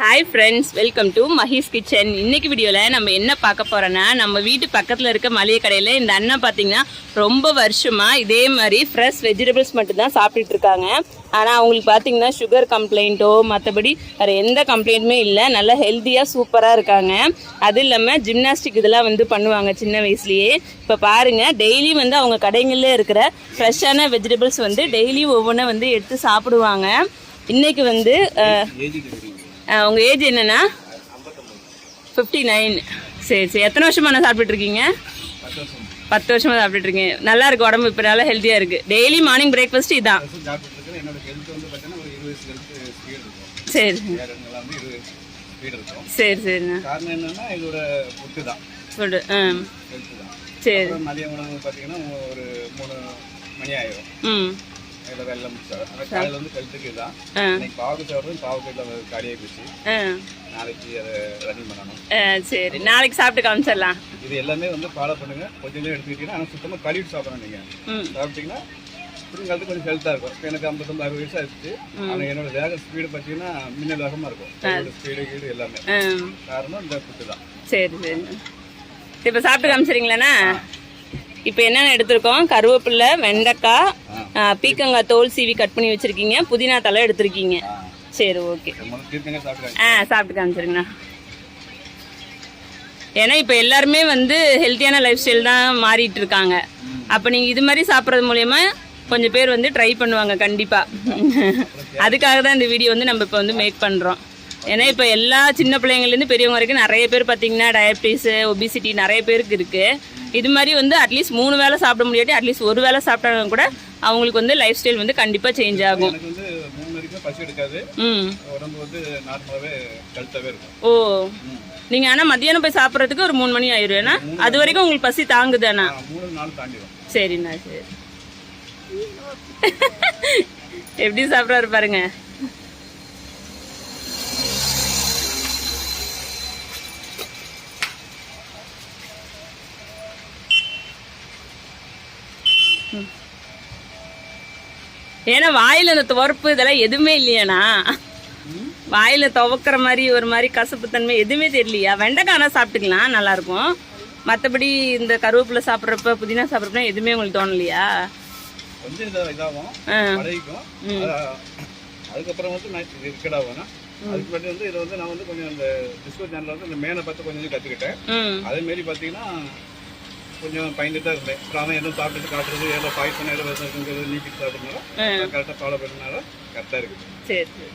Hi friends welcome to Mahee's kitchen இன்றைக்கி வீடியோவில் நம்ம என்ன பார்க்க போகிறோன்னா நம்ம வீட்டு பக்கத்தில் இருக்க மளிகை கடையில் இந்த அண்ணன் பார்த்திங்கன்னா ரொம்ப வருஷமாக இதே மாதிரி ஃப்ரெஷ் வெஜிடபிள்ஸ் மட்டும்தான் சாப்பிட்டுட்டு இருக்காங்க. ஆனால் அவங்களுக்கு பார்த்திங்கன்னா சுகர் கம்ப்ளைண்ட்டோ மற்றபடி வேறு எந்த கம்ப்ளைண்ட்டுமே இல்லை. நல்லா ஹெல்த்தியாக சூப்பராக இருக்காங்க. அது இல்லாமல் ஜிம்னாஸ்டிக் இதெல்லாம் வந்து பண்ணுவாங்க சின்ன வயசுலேயே. இப்போ பாருங்கள் டெய்லி வந்து அவங்க கடைகளில் இருக்கிற ஃப்ரெஷ்ஷான வெஜிடபிள்ஸ் வந்து டெய்லி ஒவ்வொன்றும் வந்து எடுத்து சாப்பிடுவாங்க. இன்றைக்கி வந்து அஹ், அஹ், உங்க ஏஜ் என்னன்னா? ஃபிஃப்டி நைன் சரி சரி. எத்தனை வருஷமா நான் சாப்பிட்டுட்டு இருக்கீங்க? பத்து வருஷமா சாப்பிட்டுட்டு இருக்கீங்க நல்லா இருக்கு உடம்பு இப்போ நல்லா ஹெல்த்தியா இருக்கு. டெய்லி மார்னிங் பிரேக்ஃபாஸ்ட் இதான். சரி. சரி சரிண்ணா. ஃபுட்டு ஆ. சரி. மதிய உணவு பார்த்தீங்கன்னா ஒரு மூணு மணி ஆயிரும். ம். அதில் வெள்ளம் ஆனால் காலையில் வந்து ஹெல்த்துக்கு இதுதான் ஆ. இன்னைக்கு பாவக்கு சாப்பிட்றது பாவக்காயில் காடியாக போச்சு நாளைக்கு அதை ரன்னிங் பண்ணணும். சரி. நாளைக்கு சாப்பிட்டு காமிச்சிடலாம். இது எல்லாமே வந்து ஃபாலோ பண்ணுங்க. கொஞ்சம் எடுத்துக்கிட்டீங்கன்னா ஆனால் சுத்தமாக கழுவிட்டு சாப்பிடணும் நீங்கள் ம். சாப்பிட்டீங்கன்னா பிறங்காலத்துக்கு கொஞ்சம் ஹெல்த்தாக இருக்கும். எனக்கு ஐம்பத்தொம்பது அறுபது வயசு ஆயிடுச்சு. ஆனால் என்னோட வேக ஸ்பீடு பார்த்தீங்கன்னா மின்னல் வேகமாக இருக்கும். ஸ்பீடு கீடு எல்லாமே. காரணம் இந்த ஃபுட்டு தான். சரி சரி. இப்போ சாப்பிட்டு காமிச்சிடுறீங்களாண்ணா இப்போ என்னென்ன எடுத்திருக்கோம்? கருவேப்பிலை வெண்டைக்காய் பீக்கங்காய் தோல் சீவி கட் பண்ணி வச்சிருக்கீங்க. புதினா தலை எடுத்திருக்கீங்க. சரி ஓகே. ஆ சாப்பிட்டு காமிச்சிருங்கண்ணா. ஏன்னா இப்போ எல்லாருமே வந்து ஹெல்த்தியான லைஃப் ஸ்டைல் தான் மாறிட்டு இருக்காங்க. அப்போ நீங்கள் இது மாதிரி சாப்பிட்றது மூலயமா கொஞ்சம் பேர் வந்து ட்ரை பண்ணுவாங்க கண்டிப்பாக அதுக்காக தான் இந்த வீடியோ வந்து நம்ம இப்போ வந்து மேக் பண்ணுறோம் ஏன்னா இப்போ எல்லா சின்ன பிள்ளைங்கள்லேருந்து பெரியவங்க வரைக்கும் நிறைய பேர் பார்த்தீங்கன்னா டயபிட்டிஸு ஒபிசிட்டி நிறைய பேருக்கு இருக்குது இது மாதிரி வந்து அட்லீஸ்ட் மூணு வேளை சாப்பிட முடியாட்டி அட்லீஸ்ட் ஒரு வேளை சாப்பிட்டாலும் கூட அவங்களுக்கு வந்து லைஃப் ஸ்டைல் வந்து கண்டிப்பாக சேஞ்ச் ஆகும். ஓ. நீங்க ஆனா மத்தியானம் போய் சாப்பிட்றதுக்கு ஒரு மூணு மணி ஆயிரும் ஏன்னா? அது வரைக்கும் உங்களுக்கு பசி தாங்குது அண்ணா ஆ, மூணு நாள் தாண்டிடும் சரிண்ணா சரி. எப்படி சாப்பிட்றாரு பாருங்க. ஏன்னா வாயில அந்த துவர்ப்பு இதெல்லாம் எதுவுமே இல்லையாண்ணா. வாயில துவக்கிற மாதிரி ஒரு மாதிரி கசப்பு தன்மை எதுவுமே தெரியலையா? வெண்டைக்காய் சாப்பிட்டுக்கலாம் நல்லா இருக்கும் மற்றபடி இந்த கருவேப்பிலை சாப்பிட்றப்ப புதினா சாப்பிட்றப்ப எதுவுமே உங்களுக்கு தோணலையா? அதுக்கப்புறம் வந்து நான் அதுக்கு மட்டும் வந்து இதை வந்து நான் வந்து கொஞ்சம் இந்த டிஸ்கோ சேனலில் வந்து இந்த மேனை பார்த்து கொஞ்சம் கொஞ்சம் கற்றுக்கிட்டேன் ம். அதேமாரி பார்த்தீங்கன்னா கொஞ்சம் பயந்துட்டு தான் இருந்தேன். அப்புறம் எதுவும் சாப்பிட்டு காட்டுறது ஏதோ பாய்சன் ஏதோ இருக்குங்கிறது நீக்கிட்டு சாப்பிட்றதுனால. கரெக்டாக ஃபாலோ பண்ணனால கரெக்டாக இருக்குது. சரி சரி.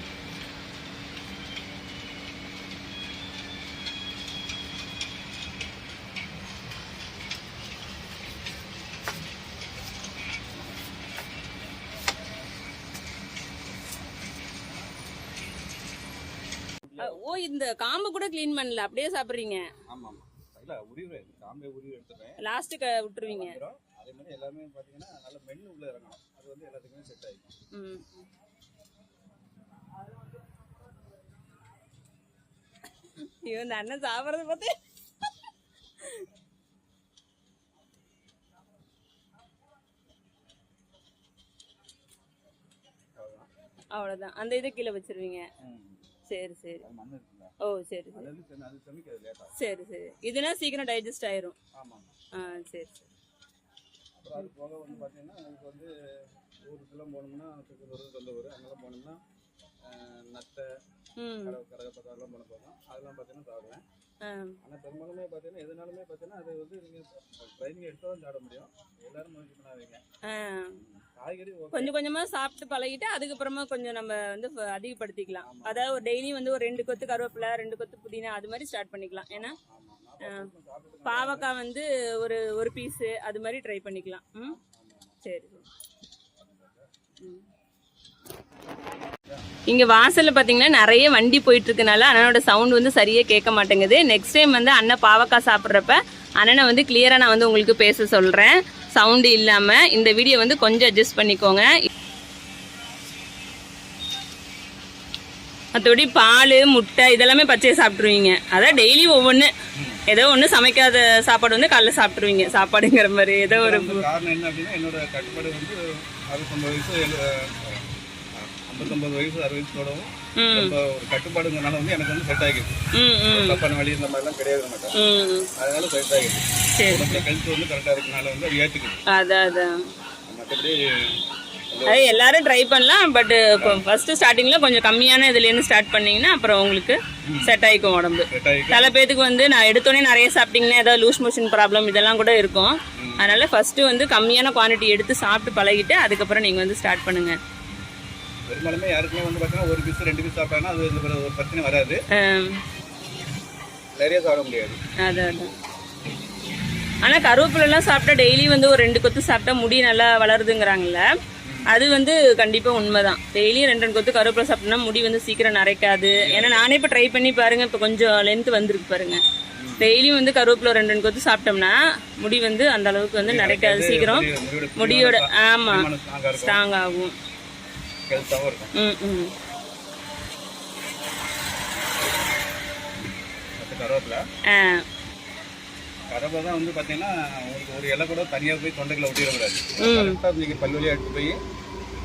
ஓ இந்த காம்பு கூட க்ளீன் பண்ணல. அப்படியே சாப்பிட்றீங்க. ஆமாம் ஆமாம். இல்லை உரிவு காம்பே உரிவு எடுத்துட்டேன் லாஸ்ட்டுக்கு விட்டுருவீங்க. அதே மாதிரி எல்லாமே பார்த்தீங்கன்னா நல்ல மென்னு உள்ளே இறங்கணும். அது வந்து எல்லாத்துக்குமே செட் ஆகிக்கும் ம். ஐயோ இந்த அண்ணன் சாப்பிட்றத பார்த்து. அவ்வளோதான் அந்த இதை கீழே வச்சிருவீங்க. சரி சரி. ஓ சரி சரி. சரி சரி. இதுனா சீக்கிரம் டைஜஸ்ட் ஆயிரும். ஆ சரி சரி. அது போக வந்து பார்த்தீங்கன்னா உங்களுக்கு வந்து ஊருக்குலாம் போனோம்னா திருப்பூர் சொந்த ஊர் அங்கெல்லாம் போனோம்னா நத்தை ம். கடை கடகப்பட்டாரெலாம் பண்ண போகிறோம் அதெல்லாம் பார்த்தீங்கன்னா சாப்பிடுவேன். ஆனால் பெரும்பாலுமே பார்த்தீங்கன்னா எதுனாலுமே பார்த்தீங்கன்னா அது வந்து நீங்கள் ட்ரைனிங் எடுத்தால் தான் சாப்பிட முடியும். எல்லாரும் முயற்சி பண்ணாதீங்க. காய்கறி கொஞ்சம் கொஞ்சமா சாப்பிட்டு பழகிட்டு அதுக்கப்புறமா கொஞ்சம் நம்ம வந்து அதிகப்படுத்திக்கலாம். அதாவது ஒரு டெய்லி வந்து ஒரு ரெண்டு கொத்து கருவேப்பிலை ரெண்டு கொத்து புதினா அது மாதிரி ஸ்டார்ட் பண்ணிக்கலாம். ஏன்னா பாவக்காய் வந்து ஒரு ஒரு பீஸு அது மாதிரி ட்ரை பண்ணிக்கலாம். ம்? சரி. இங்கே வாசலில் பார்த்தீங்கன்னா நிறைய வண்டி போயிட்டு இருக்கனால அண்ணனோட சவுண்ட் வந்து சரியாக கேட்க மாட்டேங்குது. நெக்ஸ்ட் டைம் வந்து அண்ணன் பாவக்காய் சாப்பிட்றப்ப அண்ணனை வந்து கிளியராக நான் வந்து உங்களுக்கு பேச சொல்கிறேன் சவுண்டு இல்லாமல் இந்த வீடியோ வந்து கொஞ்சம் அட்ஜஸ்ட் பண்ணிக்கோங்க. மற்றபடி பால் முட்டை இதெல்லாமே பச்சையை சாப்பிட்ருவீங்க அதான் டெய்லி ஒவ்வொன்று ஏதோ ஒன்று சமைக்காத சாப்பாடு வந்து காலைல சாப்பிட்ருவீங்க சாப்பாடுங்கிற மாதிரி ஏதோ ஒரு காரணம் என்ன அப்படின்னா என்னோட கட்டுப்பாடு வந்து அறுபத்தொம்பது வயசு முப்பத்தொம்பது வயசு அறுபது வயசு கூடவும் ம். ரொம்ப ஒரு கட்டுப்பாடுங்கிறனால வந்து எனக்கு வந்து செட் ஆகிடுது தப்பான வழி இந்த மாதிரிலாம் கிடையாது மாட்டேன் அதனால செட் ஆகிடுது உடம்புல ஹெல்த் வந்து கரெக்டாக இருக்கனால வந்து அது ஏற்றுக்குது அதான் அதான் மற்றபடி அது எல்லாரும் ட்ரை பண்ணலாம் பட் ஃபர்ஸ்ட் ஸ்டார்டிங்ல கொஞ்சம் கம்மியான இதுலேருந்து ஸ்டார்ட் பண்ணீங்கன்னா அப்புறம் உங்களுக்கு செட் ஆயிக்கும் உடம்பு. சில பேத்துக்கு வந்து நான் எடுத்தோடனே நிறைய சாப்பிட்டீங்கன்னா ஏதாவது லூஸ் மோஷன் ப்ராப்ளம் இதெல்லாம் கூட இருக்கும். அதனால ஃபர்ஸ்ட் வந்து கம்மியான குவாண்டிட்டி எடுத்து சாப்பிட்டு பழகிட்டு அதுக்கப்புறம் நீங்க வந்து ஸ்டார்ட் பண்ணுங்க. பெரும்பாலுமே யாருக்குமே வந்து பார்த்தீங்கன்னா ஒரு பீஸ் ரெண்டு பீஸ் சாப்பிட்டாங்கன்னா அது இந்த ஒரு பிரச்சனை வராது. நிறைய சாப்பிட முடியாது. அதான் அதான். ஆனா கருவேப்பிலெல்லாம் சாப்பிட்டா டெய்லி வந்து ஒரு ரெண்டு கொத்து சாப்பிட்டா முடி நல்லா வளருதுங்கிறாங்கல்ல. அது வந்து கண்டிப்பா உண்மைதான். டெய்லி ரெண்டு ரெண்டு கொத்து கருவேப்பிலை சாப்பிட்டோம்னா முடி வந்து சீக்கிரம் நரைக்காது. ஏன்னா நானே இப்போ ட்ரை பண்ணி பாருங்க. இப்போ கொஞ்சம் லென்த் வந்திருக்கு பாருங்க. டெய்லியும் வந்து கருவேப்பிலை ரெண்டு ரெண்டு கொத்து சாப்பிட்டோம்னா முடி வந்து அந்த அளவுக்கு வந்து நரைக்காது. சீக்கிரம் முடியோட முடியோட ஆமா. ஸ்ட்ராங்காக இருக்கும். ஸ்ட்ராங் ஆகும். ஹெல்த்தாகவும் இருக்கும் கருவேப்பிலை. கருவேப்பிலை தான் வந்து பார்த்தீங்கன்னா உங்களுக்கு ஒரு இலை கூட தனியாக போய் தொண்டைக்குள்ள ஒட்டிடக்கூடாது. கரெக்டாக நீங்கள் பல்வழியாக எடுத்து போய்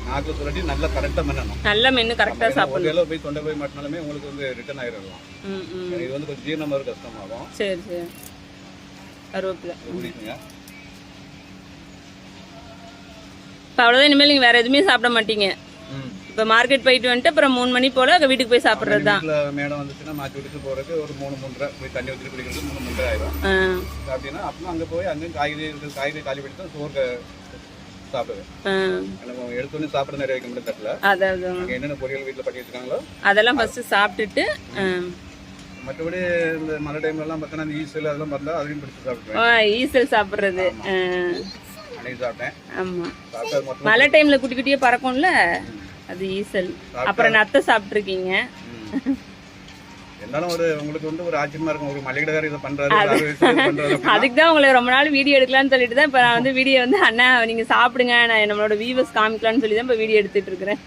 நாக்கு சுரட்டி நல்லா கரெக்டாக பண்ணணும் நல்ல மென்று கரெக்டாக ஒரு சாப்பிடணும். இலை போய் தொண்டை போய் மாட்டினாலுமே உங்களுக்கு வந்து ரிட்டர்ன் ஆயிடலாம். ம் ம். இது வந்து கொஞ்சம் ஜீரணமாக கஷ்டமாகும். சரி சரி. கருவேப்பிலை. இப்போ அவ்வளோதான் இனிமேல் நீங்கள் வேறு எதுவுமே சாப்பிட மாட்டீங்க. இப்போ மார்க்கெட் போயிட்டு வந்துட்டு அப்புறம் மூணு மணி போல் வீட்டுக்கு போய் சாப்பிட்றது? தான் மேடம் வந்துச்சுன்னா மாற்றி விட்டுட்டு போகிறதுக்கு ஒரு மூணு மூன்றரை போய் தண்ணி ஊற்றி குடிக்கிறது மூணு மூன்றரை ஆயிரும். அப்படின்னா அப்புறம் அங்கே போய் அங்கே காய்கறி இருக்குது காய்கறி காலி பண்ணி தான் சோறு அங்கே அதெல்லாம் ஃபஸ்ட்டு சாப்பிட்டுட்டு. மற்றபடி இந்த மழை டைம்லலாம் பார்த்தோன்னா இந்த ஈசல் அதெல்லாம் பார்த்தா அதையும் பிடிச்சி சாப்பிடுவேன் ஈசல் சாப்பிட்றது மழை டைமில் குட்டி குட்டியே பறக்கும்ல அது ஈசல். அப்புறம் நத்தை சாப்பிட்ருக்கீங்க ம். இருந்தாலும் ஒரு உங்களுக்கு வந்து ஆச்சரியமா இருக்கும். இதை பண்றாரு அதுக்கு தான் உங்களை ரொம்ப நாள் வீடியோ எடுக்கலாம்னு சொல்லிட்டு தான் இப்போ நான் வந்து வீடியோ வந்து அண்ணா நீங்கள் சாப்பிடுங்க. நான் நம்மளோட வியூவர்ஸ் காமிக்கலாம்னு சொல்லி தான் இப்போ வீடியோ எடுத்துட்டு இருக்கிறேன்.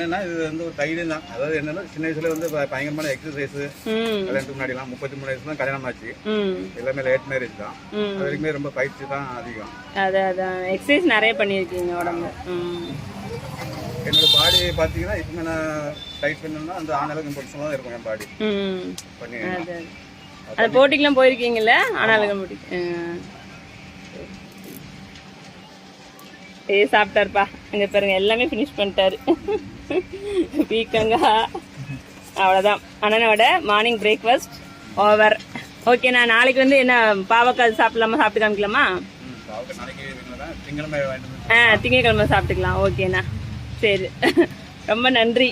என்னன்னா இது வந்து ஒரு தைரியம் தான். அதாவது என்னன்னா சின்ன வயசுல வந்து ப- பயங்கரமான எக்ஸசைஸ் கல்யாணத்துக்கு முன்னாடிலாம் முப்பத்தி மூணு வயசு தான் கல்யாணம் ஆச்சு. எல்லாமே லேட் மேரேஜ் தான். ம். அது வரைக்குமே ரொம்ப பயிற்சி தான் அதிகம். அதான் அதான். எக்ஸசைஸ் நிறைய பண்ணியிருக்கீங்க உடம்பு. ம். என்னோட பாடி பார்த்தீங்கன்னா இப்போ நான் டைட் பண்ணணும்னா அந்த ஆனாலும் பொருஷமாக தான் இருக்கும் என் பாடி ம். பண்ணி அது போட்டிக்கெல்லாம் போயிருக்கீங்கல்ல? ஆனாலும் போட்டி ஏ சாப்பிட்டாருப்பா. அங்கே பாருங்க எல்லாமே ஃபினிஷ் பண்ணிட்டாரு. பீக்கங்க. அவ்வளோதான் அண்ணனோட மார்னிங் பிரேக்ஃபாஸ்ட் ஓவர் ஓகே நான் நாளைக்கு வந்து என்ன பாவக்காய் சாப்பிடலாமா சாப்பிட்டு காமிக்கலாமா? ஆ திங்கக்கிழமை சாப்பிட்டுக்கலாம். ஓகேண்ணா சரி. ரொம்ப நன்றி.